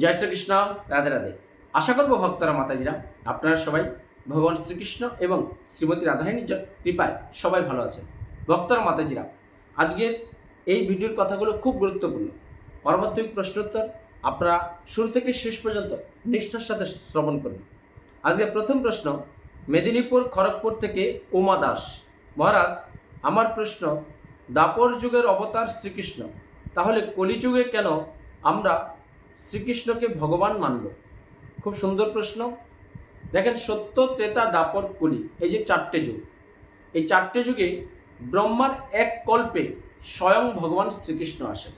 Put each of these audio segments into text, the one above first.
জয় শ্রীকৃষ্ণ, রাধে রাধে। আশা করব ভক্তরা, মাতাজিরা, আপনারা সবাই ভগবান শ্রীকৃষ্ণ এবং শ্রীমতী রাধারানীর কৃপায় সবাই ভালো আছেন। ভক্তরা, মাতাজিরা, আজকের এই ভিডিওর কথাগুলো খুব গুরুত্বপূর্ণ। পরবর্তী প্রশ্নোত্তর আপনারা শুরু থেকে শেষ পর্যন্ত নিষ্ঠার সাথে শ্রবণ করুন। আজকে প্রথম প্রশ্ন, মেদিনীপুর খড়গপুর থেকে উমা দাস। মহারাজ, আমার প্রশ্ন দাপর যুগের অবতার শ্রীকৃষ্ণ, তাহলে কলিযুগে কেন আমরা শ্রীকৃষ্ণকে ভগবান মানব খুব সুন্দর প্রশ্ন। দেখেন সত্য, ত্রেতা, দাপর, কলি, এই যে চারটে যুগ। এই চারটে যুগে ব্রহ্মার এক কল্পে স্বয়ং ভগবান শ্রীকৃষ্ণ আসেন।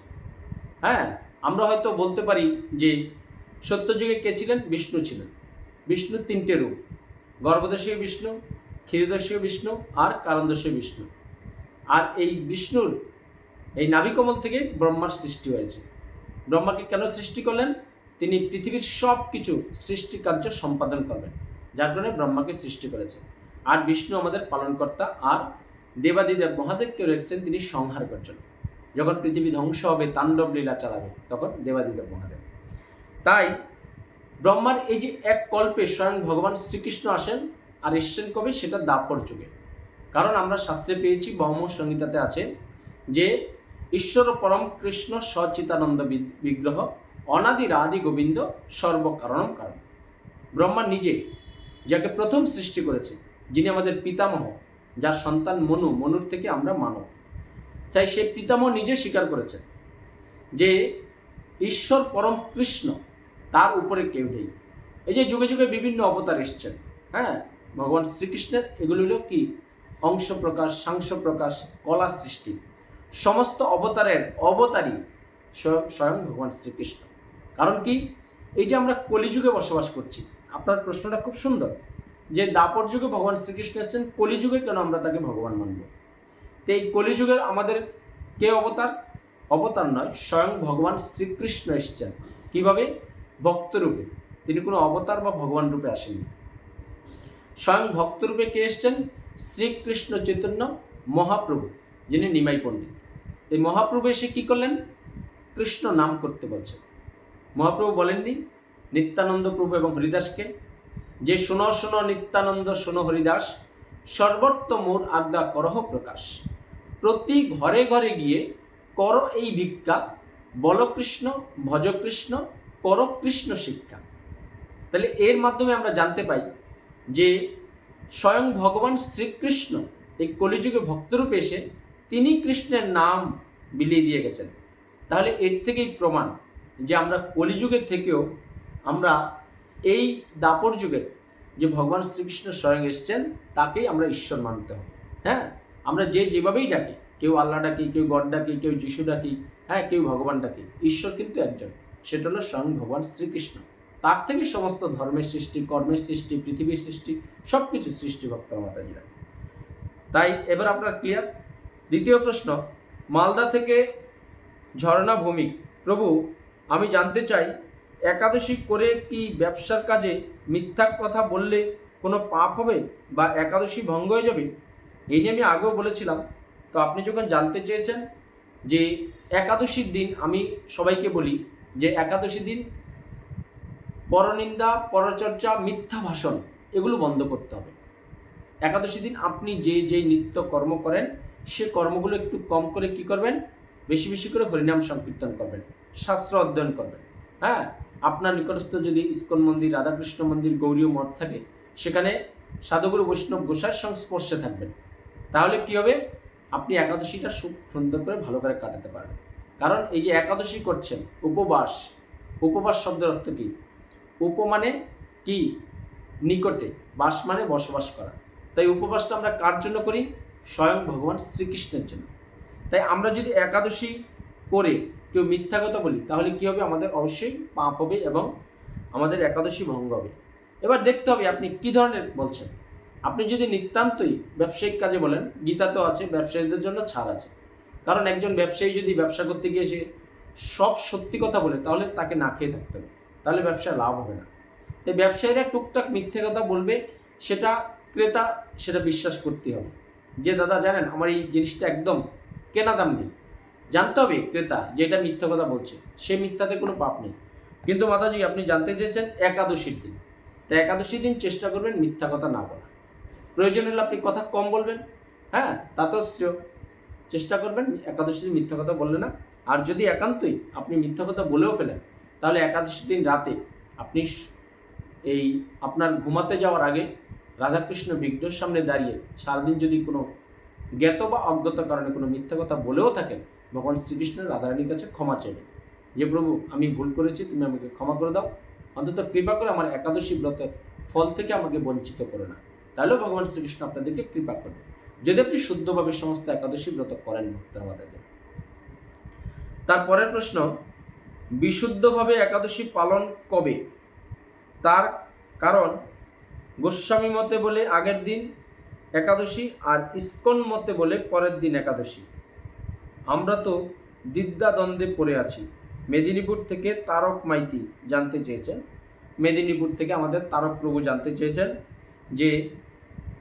হ্যাঁ আমরা হয়তো বলতে পারি যে সত্যযুগে কে ছিলেন? বিষ্ণু ছিলেন। বিষ্ণুর তিনটে রূপ গর্ভদশীয় বিষ্ণু ক্ষীরদশীয় বিষ্ণু আর কারণদশীয় বিষ্ণু। আর এই বিষ্ণুর, এই নাভিকমল থেকে ব্রহ্মার সৃষ্টি হয়েছে। ব্রহ্মাকে কেন সৃষ্টি করলেন? তিনি পৃথিবীর সব কিছু সৃষ্টি কার্য সম্পাদন করবেন। যার কারণে ব্রহ্মাকে সৃষ্টি করেছেন। আর বিষ্ণু আমাদের পালনকর্তা, আর দেবাদিদেব মহাদেবকে রেখেছেন তিনি সংহার করছেন। যখন পৃথিবী ধ্বংস হবে, তাণ্ডব লীলা চালাবে, তখন দেবাদিদেব মহাদেব। তাই ব্রহ্মার এই যে এক কল্পে স্বয়ং ভগবান শ্রীকৃষ্ণ আসেন আর এসছেন কবে? সেটা দাপর যুগে। কারণ আমরা শাস্ত্রে পেয়েছি বহম সংহিতাতে আছে যে ঈশ্বর পরম কৃষ্ণ সচিতানন্দ বিগ্রহ অনাদির আদি গোবিন্দ সর্বকারণম কারণ। ব্রহ্মা নিজে, যাকে প্রথম সৃষ্টি করেছে, যিনি আমাদের পিতামহ, যার সন্তান মনু, মনুর থেকে আমরা মানব। তাই সে পিতামহ নিজে স্বীকার করেছেন যে ঈশ্বর পরম কৃষ্ণ, তার উপরে কেউ নেই। এই যে যুগে যুগে বিভিন্ন অবতার এসছেন হ্যাঁ? ভগবান শ্রীকৃষ্ণের এগুলো হলো কি? অংশ প্রকাশ সাংশ প্রকাশ কলা সৃষ্টি। সমস্ত অবতারের অবতারই স্বয়ং স্বয়ং ভগবান শ্রীকৃষ্ণ। কারণ কি? এই যে আমরা কলিযুগে বসবাস করছি, আপনার প্রশ্নটা খুব সুন্দর যে দাপর যুগে ভগবান শ্রীকৃষ্ণ এসেছেন, কলিযুগে কেন আমরা তাকে ভগবান মানব? তো এই কলিযুগের আমাদের কে অবতার? অবতার নয়, স্বয়ং ভগবান শ্রীকৃষ্ণ এসেছেন। কীভাবে? ভক্তরূপে। তিনি কোনো অবতার বা ভগবান রূপে আসেননি। স্বয়ং ভক্তরূপে কে এসছেন? শ্রীকৃষ্ণ চৈতন্য মহাপ্রভু, যিনি নিমাই পণ্ডিত। এই মহাপ্রভু এসে কী করলেন? কৃষ্ণ নাম করতে বলছেন মহাপ্রভু বলেননি, নিত্যানন্দ প্রভু এবং হরিদাসকে, যে শোনো শোনো, নিত্যানন্দ, শোনো হরিদাস, সর্বত্র মোর আজ্ঞা করহ প্রকাশ। প্রতি ঘরে ঘরে গিয়ে কর এই ভিক্ষা, বল কৃষ্ণ, ভজ কৃষ্ণ, কর কৃষ্ণ শিক্ষা। তাহলে এর মাধ্যমে আমরা জানতে পাই যে স্বয়ং ভগবান শ্রীকৃষ্ণ এই কলিযুগে ভক্তরূপে এসে তিনি কৃষ্ণের নাম বিলিয়ে দিয়ে গেছেন। তাহলে এর থেকেই প্রমাণ যে আমরা কলিযুগের থেকেও আমরা এই দাপর যুগের যে ভগবান শ্রীকৃষ্ণ স্বয়ং এসছেন, তাকেই আমরা ঈশ্বর মানতে হবে। হ্যাঁ? আমরা যে যেভাবেই ডাকি, কেউ আল্লাহ ডাকি, কেউ গড ডাকি, কেউ যিশু ডাকি হ্যাঁ কেউ ভগবান ডাকি, ঈশ্বর কিন্তু একজন। সেটা হলো স্বয়ং ভগবান শ্রীকৃষ্ণ। তার থেকে সমস্ত ধর্মের সৃষ্টি, কর্মের সৃষ্টি, পৃথিবীর সৃষ্টি সব কিছু সৃষ্টি ভক্ত মাতাজিরা। তাই এবার আপনার ক্লিয়ার দ্বিতীয় প্রশ্ন, মালদা থেকে ঝর্ণা ভূমি। প্রভু, আমি জানতে চাই, একাদশী করে কি ব্যবসার কাজে মিথ্যা কথা বললে কোনো পাপ হবে বা একাদশী ভঙ্গ হয়ে যাবে? এই নিয়ে আমি আগেও বলেছিলাম। তো আপনি যখন জানতে চেয়েছেন যে একাদশীর দিন আমি সবাইকে বলি যে একাদশী দিন পরনিন্দা, পরচর্চা, মিথ্যা ভাষণ, এগুলো বন্ধ করতে হবে। একাদশী দিন আপনি যে যেই নিত্য কর্ম করেন সে কর্মগুলো একটু কম করে কি করবেন? বেশি বেশি করে হরিনাম সংকীর্তন করবেন, শাস্ত্র অধ্যয়ন করবেন। হ্যাঁ? আপনার নিকটস্থ যদি ইস্কন মন্দির, রাধাকৃষ্ণ মন্দির, গৌরীয় মঠ থাকে, সেখানে সাধুগুরু বৈষ্ণব গোসাইয়ের সংস্পর্শে থাকবেন। তাহলে কি হবে? আপনি একাদশীটা খুব সুন্দর করে ভালো করে কাটাতে পারবেন। কারণ এই যে একাদশী করছেন, উপবাস উপবাস শব্দের অর্থ কী? উপ মানে কি? নিকটে, বাস মানে বসবাস করা। তাই উপবাসটা আমরা কার জন্য করি? স্বয়ং ভগবান শ্রীকৃষ্ণের জন্য। তাই আমরা যদি একাদশী করে কেউ মিথ্যা কথা বলি, তাহলে কী হবে? আমাদের অবশ্যই পাপ হবে এবং আমাদের একাদশী ভঙ্গ হবে। এবার দেখতে হবে আপনি কি ধরনের বলছেন। আপনি যদি নিতান্তই ব্যবসায়িক কাজে বলেন, গীতা তো আছে, ব্যবসায়ীদের জন্য ছাড় আছে। কারণ একজন ব্যবসায়ী যদি ব্যবসা করতে গিয়ে সে সব সত্যি কথা বলে, তাহলে তাকে না খেয়ে থাকতে হবে। তাহলে ব্যবসা লাভ হবে না। তাই ব্যবসায়ীরা টুকটাক মিথ্যে কথা বলবে, সেটা ক্রেতা, সেটা বিশ্বাস করতে হবে। যে দাদা জানেন, আমার এই জিনিসটা একদম কেনা দাম নেই। জানতে হবে ক্রেতা যে এটা মিথ্যা কথা বলছে। সে মিথ্যাতে কোনো পাপ নেই। কিন্তু মাতাজি, আপনি জানতে চেয়েছেন একাদশীর দিন। তা একাদশীর দিন চেষ্টা করবেন মিথ্যা কথা না বলা। প্রয়োজন হলে আপনি কথা কম বলবেন। হ্যাঁ তাতেও শ্রেয় চেষ্টা করবেন একাদশী দিন মিথ্যা কথা বললে না। আর যদি একান্তই আপনি মিথ্যা কথা বলেও ফেলেন, তাহলে একাদশী দিন রাতে আপনি এই আপনার ঘুমাতে যাওয়ার আগে রাধাকৃষ্ণ বিগ্রহের সামনে দাঁড়িয়ে সারাদিন যদি কোনো জ্ঞাত বা অজ্ঞাত কারণে কোনো মিথ্যা কথা বলেও থাকেন, ভগবান শ্রীকৃষ্ণ রাধারানীর কাছে ক্ষমা চাইবেন। যে প্রভু, আমি ভুল করেছি, তুমি আমাকে ক্ষমা করে দাও। অন্তত কৃপা করে আমার একাদশী ব্রতের ফল থেকে আমাকে বঞ্চিত করো না। তাহলেও ভগবান শ্রীকৃষ্ণ আপনাদেরকে কৃপা করবে যদি আপনি শুদ্ধভাবে সমস্ত একাদশী ব্রত করেন ভক্তরা মাতাদের তারপরের প্রশ্ন, বিশুদ্ধভাবে একাদশী পালন কবে? তার কারণ গোস্বামী মতে বলে আগের দিন একাদশী আর ইস্কন মতে বলে পরের দিন একাদশী। আমরা তো দ্বন্দ্বে পড়ে আছি। মেদিনীপুর থেকে তারক মাইতি জানতে চেয়েছেন। মেদিনীপুর থেকে আমাদের তারক প্রভু জানতে চেয়েছেন যে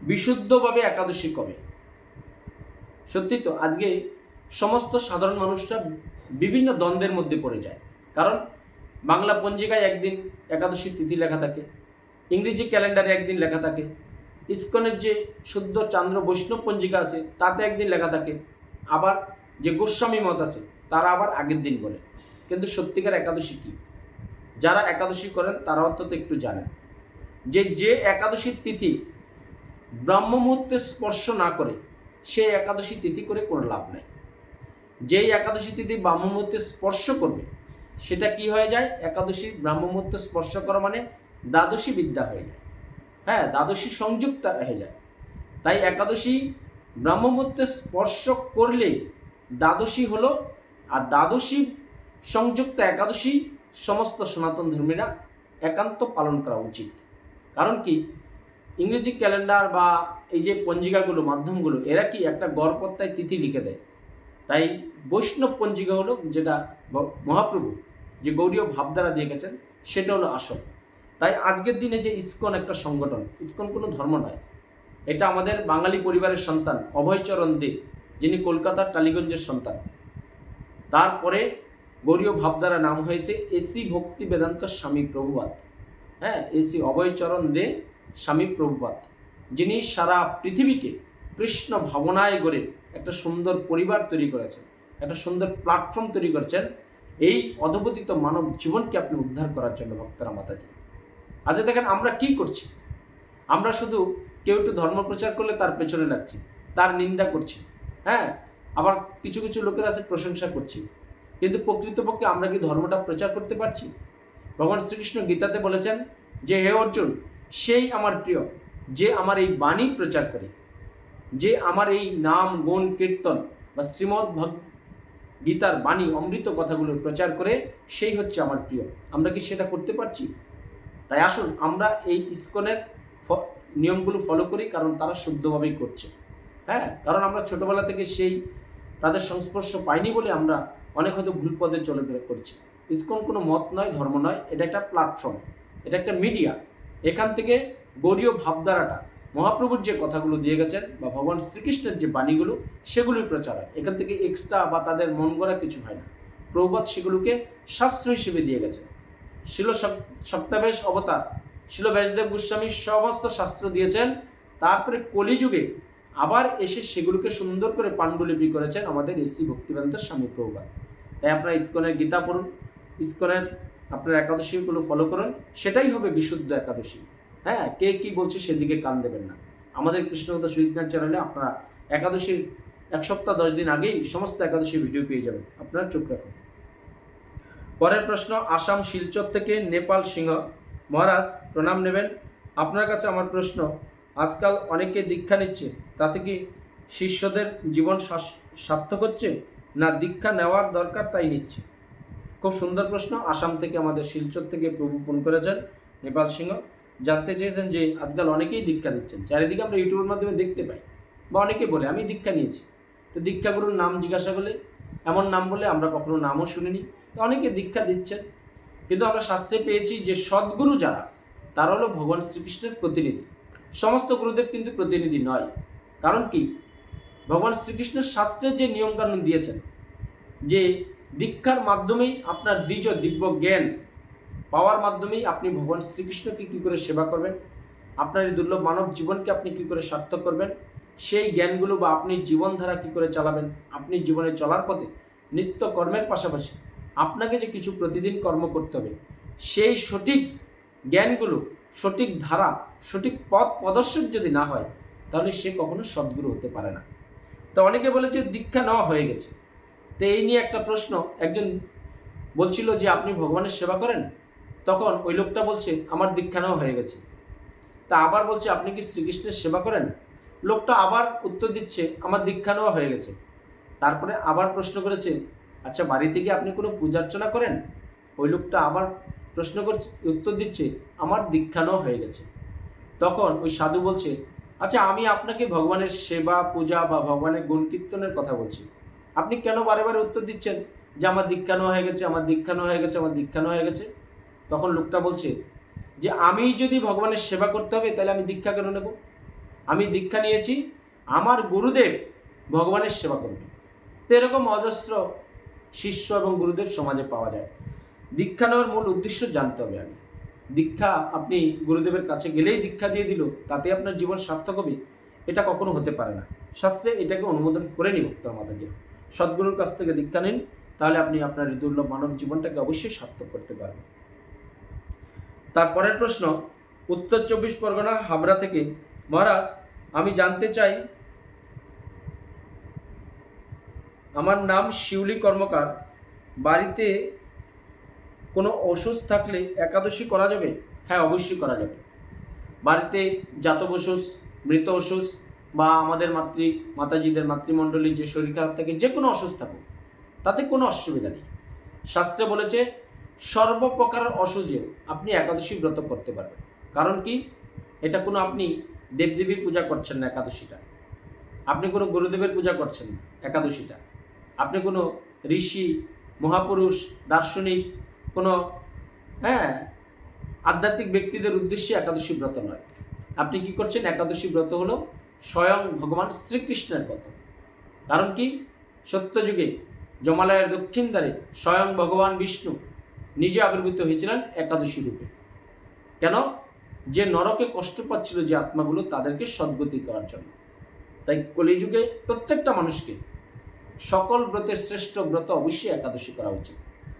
বিশুদ্ধভাবে একাদশী কবে? সত্যি তো, আজকে সমস্ত সাধারণ মানুষরা বিভিন্ন দ্বন্দ্বের মধ্যে পড়ে যায়। কারণ বাংলা পঞ্জিকায় একদিন একাদশী তিথি লেখা থাকে। ইংরেজি ক্যালেন্ডারে একদিন লেখা থাকে। ইস্কনের যে শুদ্ধ চান্দ্র বৈষ্ণব পঞ্জিকা আছে, তাতে একদিন লেখা থাকে। আবার যে গোস্বামী মত আছে, তারা আবার আগের দিন বলে। কিন্তু সত্যিকার একাদশী কী? যারা একাদশী করেন, তারা অন্তত একটু জানেন। যে যে একাদশীর তিথি ব্রাহ্ম মুহূর্তে স্পর্শ না করে, সে একাদশী তিথি করে কোনো লাভ নেই। যেই একাদশী তিথি ব্রাহ্ম মুহূর্তে স্পর্শ করবে, সেটা কি হয়ে যায়? একাদশী ব্রাহ্ম মুহূর্তে স্পর্শ করা মানে দ্বাদশী বিদ্যা হয়ে যায়। হ্যাঁ দ্বাদশী সংযুক্ত হয়ে যায়। তাই একাদশী ব্রাহ্ম মুহূর্তে স্পর্শ করলে দ্বাদশী হলো, আর দ্বাদশী সংযুক্ত একাদশী সমস্ত সনাতন ধর্মীরা একান্ত পালন করা উচিত। কারণ কি? ইংরেজি ক্যালেন্ডার বা এই যে পঞ্জিকাগুলো, মাধ্যমগুলো, এরা কি একটা গড়পত্তায় তিথি লিখে দেয়। তাই বৈষ্ণব পঞ্জিকা হলো যেটা মহাপ্রভু যে গৌরীয় ভাবধারা দিয়ে গেছেন, সেটা হলো আসল। তাই আজকের দিনে যে ইস্কন একটা সংগঠন, ইস্কন কোনো ধর্ম নয়। এটা আমাদের বাঙালি পরিবারের সন্তান, অভয়চরণ দে, যিনি কলকাতার টালিগঞ্জের সন্তান। তারপরে গৌরীয় ভাবধারা নাম হয়েছে এসি ভক্তি বেদান্ত স্বামী প্রভুপাত হ্যাঁ এসি অভয়চরণ দে স্বামী প্রভুপাত যিনি সারা পৃথিবীকে কৃষ্ণ ভাবনায় গড়ে একটা সুন্দর পরিবার তৈরি করেছেন, একটা সুন্দর প্ল্যাটফর্ম তৈরি করেছেন। এই অধপতিত মানব জীবনকে আপনি উদ্ধার করার জন্য ভক্তরা মাতাজি। আজ দেখেন আমরা কি করছি? আমরা শুধু কেউ একটু ধর্ম প্রচার করলে তার পেছনে লাগছি, তার নিন্দা করছি হ্যাঁ? আবার কিছু কিছু লোকের আছে প্রশংসা করছি। কিন্তু প্রকৃতপক্ষে আমরা কি ধর্মটা প্রচার করতে পারছি? ভগবান শ্রীকৃষ্ণ গীতাতে বলেছেন যে, হে অর্জুন, সেই আমার প্রিয়, যে আমার এই বাণী প্রচার করে, যে আমার এই নাম, গুণ, কীর্তন বা শ্রীমদ্ গীতার বাণী, অমৃত কথাগুলো প্রচার করে, সেই হচ্ছে আমার প্রিয়। আমরা কি সেটা করতে পারছি? তাই আসুন, আমরা এই ইস্কনের নিয়মগুলো ফলো করি, কারণ তারা শুদ্ধভাবেই করছে। হ্যাঁ? কারণ আমরা ছোটবেলা থেকে সেই, তাদের সংস্পর্শ পাইনি বলে আমরা অনেক হয়তো ভুল পদে চলে করছি। ইসকন কোনো মত নয়, ধর্ম নয়, এটা একটা প্ল্যাটফর্ম এটা একটা মিডিয়া এখান থেকে গৌরীয় ভাবধারাটা, মহাপ্রভুর যে কথাগুলো দিয়ে গেছেন বা ভগবান শ্রীকৃষ্ণের যে বাণীগুলো, সেগুলোই প্রচার হয়। এখান থেকে এক্সট্রা বা তাদের মন গড়া কিছু হয় না। প্রভুপাত সেগুলোকে শাস্ত্র হিসেবে দিয়ে গেছেন। শিল সপ- সপ্তাবেশ অবতার। শিল ব্যাসদেব গোস্বামী সমস্ত শাস্ত্র দিয়েছেন। তারপরে কলিযুগে আবার এসে সেগুলোকে সুন্দর করে পাণ্ডুলিপি করেছেন আমাদের এসি ভক্তিবেদান্ত স্বামী প্রভুপাত তাই আপনারা ইস্কনের গীতা পড়ুন, ইস্কনের আপনার একাদশীগুলো ফলো করুন। সেটাই হবে বিশুদ্ধ একাদশী। হ্যাঁ কে কি বলছে সেদিকে কান দেবেন না। আমাদের কৃষ্ণকথা সুইটনাথ চ্যানেলে আপনারা একাদশীর এক সপ্তাহ, দশ দিন আগেই সমস্ত একাদশী ভিডিও পেয়ে যাবেন। আপনারা চোখ রাখুন। পরের প্রশ্ন, আসাম শিলচর থেকে নেপাল সিংহ। মহারাজ, প্রণাম নেবেন। আপনার কাছে আমার প্রশ্ন, আজকাল অনেকে দীক্ষা নিচ্ছে, তাতে কি শিষ্যদের জীবন সার্থক হচ্ছে? না দীক্ষা নেওয়ার দরকার তাই নিচ্ছে? খুব সুন্দর প্রশ্ন, আসাম থেকে আমাদের শিলচর থেকে প্রভু ফোন করেছেন, নেপাল সিংহ। জানতে চেয়েছেন যে আজকাল অনেকেই দীক্ষা দিচ্ছেন চারিদিকে আমরা ইউটিউবের মাধ্যমে দেখতে পাই, বা অনেকে বলে, আমি দীক্ষা নিয়েছি। তো দীক্ষাগুরুর নাম জিজ্ঞাসা করলে, এমন নাম বলে আমরা কখনো নামও শুনিনি। অনেকে দীক্ষা দিচ্ছেন, কিন্তু আমরা শাস্ত্রে পেয়েছি যে সদ্গুরু যারা, তারা হলো ভগবান শ্রীকৃষ্ণের প্রতিনিধি। সমস্ত গুরুদেব কিন্তু প্রতিনিধি নয়। কারণ কি? ভগবান শ্রীকৃষ্ণের শাস্ত্রের যে নিয়মকানুন দিয়েছেন, যে দীক্ষার মাধ্যমেই আপনার দ্বিজ, দিব্য জ্ঞান পাওয়ার মাধ্যমেই আপনি ভগবান শ্রীকৃষ্ণকে কী করে সেবা করবেন, আপনার এই দুর্লভ মানব জীবনকে আপনি কী করে সার্থক করবেন, সেই জ্ঞানগুলো বা আপনি জীবনধারা কী করে চালাবেন, আপনি জীবনে চলার পথে নিত্য কর্মের পাশাপাশি আপনাকে যে কিছু প্রতিদিন কর্ম করতে হবে, সেই সঠিক জ্ঞানগুলো, সঠিক ধারা, সঠিক পথ প্রদর্শক যদি না হয়, তাহলে সে কখনো সদ্গুরু হতে পারে না। তো অনেকে বলেছে দীক্ষা নেওয়া হয়ে গেছে। তো এই নিয়ে একটা প্রশ্ন, একজন বলছিল যে, আপনি ভগবানের সেবা করেন? তখন ওই লোকটা বলছে, আমার দীক্ষা নেওয়া হয়ে গেছে। তা আবার বলছে, আপনি কি শ্রীকৃষ্ণের সেবা করেন? লোকটা আবার উত্তর দিচ্ছে, আমার দীক্ষা নেওয়া হয়ে গেছে। তারপরে আবার প্রশ্ন করেছে আচ্ছা বাড়িতে থেকে আপনি কোনো পূজা অর্চনা করেন? ওই লোকটা আবার প্রশ্ন করছে, উত্তর দিচ্ছে, আমার দীক্ষা নেওয়া হয়ে গেছে। তখন ওই সাধু বলছে আচ্ছা আমি আপনাকে ভগবানের সেবা, পূজা বা ভগবানের গুণ কীর্তনের কথা বলছি। আপনি কেন বারে বারে উত্তর দিচ্ছেন যে আমার দীক্ষা নেওয়া হয়ে গেছে, আমার দীক্ষা নেওয়া হয়ে গেছে, আমার দীক্ষা নেওয়া হয়ে গেছে? তখন লোকটা বলছে, যে আমি যদি ভগবানের সেবা করতে হবে, তাহলে আমি দীক্ষা কেন নেব? আমি দীক্ষা নিয়েছি, আমার গুরুদেব ভগবানের সেবা করবে তো এরকম অজস্র শিষ্য এবং গুরুদেব সমাজে পাওয়া যায়। দীক্ষা নেওয়ার মূল উদ্দেশ্য জানতে হবে আমি দীক্ষা আপনি গুরুদেবের কাছে গেলেই দীক্ষা দিয়ে দিল তাতে আপনার জীবন সার্থক হবে, এটা কখনো হতে পারে না। শাস্ত্রে এটাকে অনুমোদন করে নিব মাতাজি সদ্গুরুর কাছ থেকে দীক্ষা নিন, তাহলে আপনি আপনার দুর্লভ মানব জীবনটাকে অবশ্যই সার্থক করতে পারবেন। তারপরের প্রশ্ন, উত্তর চব্বিশ পরগনা, হাবড়া থেকে, মহারাজ, আমি জানতে চাই আমার নাম শিউলি কর্মকার। বাড়িতে কোনো অসুস্থ থাকলে একাদশী করা যাবে? হ্যাঁ অবশ্যই করা যাবে। বাড়িতে জাতক অসুস মৃত অসুস বা আমাদের মাতৃ, মাতাজিদের মাতৃমণ্ডলীর যে শরীর খারাপ থাকে, যে কোনো অসুস্থ থাকুক, তাতে কোনো অসুবিধা নেই। শাস্ত্রে বলেছে, সর্বপ্রকার অসুজে আপনি একাদশী ব্রত করতে পারবেন। কারণ কি? এটা কোনো আপনি দেবদেবীর পূজা করছেন না একাদশীটা। আপনি কোনো গুরুদেবের পূজা করছেন না একাদশীটা। আপনি কোনো ঋষি, মহাপুরুষ, দার্শনিক, কোনো হ্যাঁ আধ্যাত্মিক ব্যক্তিদের উদ্দেশ্যে একাদশী ব্রত নয়। আপনি কি করছেন? একাদশী ব্রত হলো স্বয়ং ভগবান শ্রীকৃষ্ণের ব্রত। কারণ কি? সত্যযুগে জমালয়ের দক্ষিণ দ্বারে স্বয়ং ভগবান বিষ্ণু নিজে আবির্ভূত হয়েছিলেন একাদশী রূপে। কেন? যে নরকে কষ্ট পাচ্ছিল যে আত্মাগুলো তাদেরকে সদ্গতি করার জন্য। তাই কলিযুগে প্রত্যেকটা মানুষকে সকল ব্রতের শ্রেষ্ঠ ব্রত অবশ্যই একাদশী করা উচিত।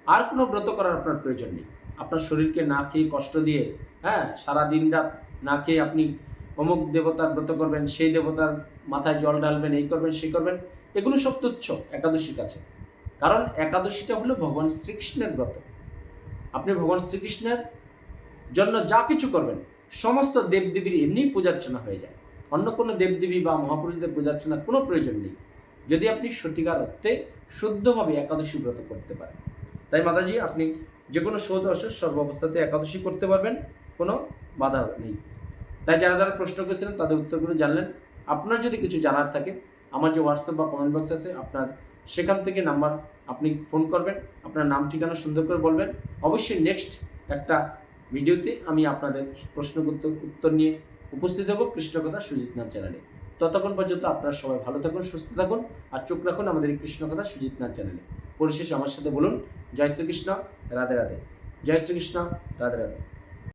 আর কোনো ব্রত করার আপনার প্রয়োজন নেই। আপনার শরীরকে না খেয়ে কষ্ট দিয়ে হ্যাঁ সারা দিন রাত না খেয়ে আপনি অমুক দেবতার ব্রত করবেন, সেই দেবতার মাথায় জল ঢালবেন, এই করবেন, সেই করবেন, এগুলো সব তুচ্ছ একাদশীর কাছে। কারণ একাদশীটা হলো ভগবান শ্রীকৃষ্ণের ব্রত। আপনি ভগবান শ্রীকৃষ্ণের জন্য যা কিছু করবেন, সমস্ত দেবদেবীর এমনি পূজার্চনা হয়ে যায়। অন্য কোনো দেবদেবী বা মহাপুরুষদের পূজার্চনার কোনো প্রয়োজন নেই। যদি আপনি সঠিকার অর্থে শুদ্ধভাবে একাদশী ব্রত করতে পারেন। তাই মাতাজি, আপনি যে কোনো সহজ অসুখ সর্বাবস্থাতে একাদশী করতে পারবেন, কোনো বাধা নেই। তাই যারা যারা প্রশ্ন করেছিলেন তাদের উত্তরগুলো জানলেন। আপনার যদি কিছু জানার থাকে, আমার যে হোয়াটসঅ্যাপ বা কমেন্ট বক্স আছে, আপনার সেখান থেকে নাম্বার আপনি ফোন করবেন, আপনার নাম, ঠিকানা সুন্দর করে বলবেন। অবশ্যই নেক্সট একটা ভিডিওতে আমি আপনাদের প্রশ্ন উত্তর উত্তর নিয়ে উপস্থিত হব কৃষ্ণকথা সুজিত নাথ চ্যানেলে। ততক্ষণ পর্যন্ত আপনারা সবাই ভালো থাকুন, সুস্থ থাকুন আর চোখ রাখুন আমাদের এই কৃষ্ণকথা সুজিত নাথ চ্যানেলে। পরিশেষে আমার সাথে বলুন, জয় শ্রীকৃষ্ণ, রাধে রাধে। জয় শ্রীকৃষ্ণ, রাধে রাধে।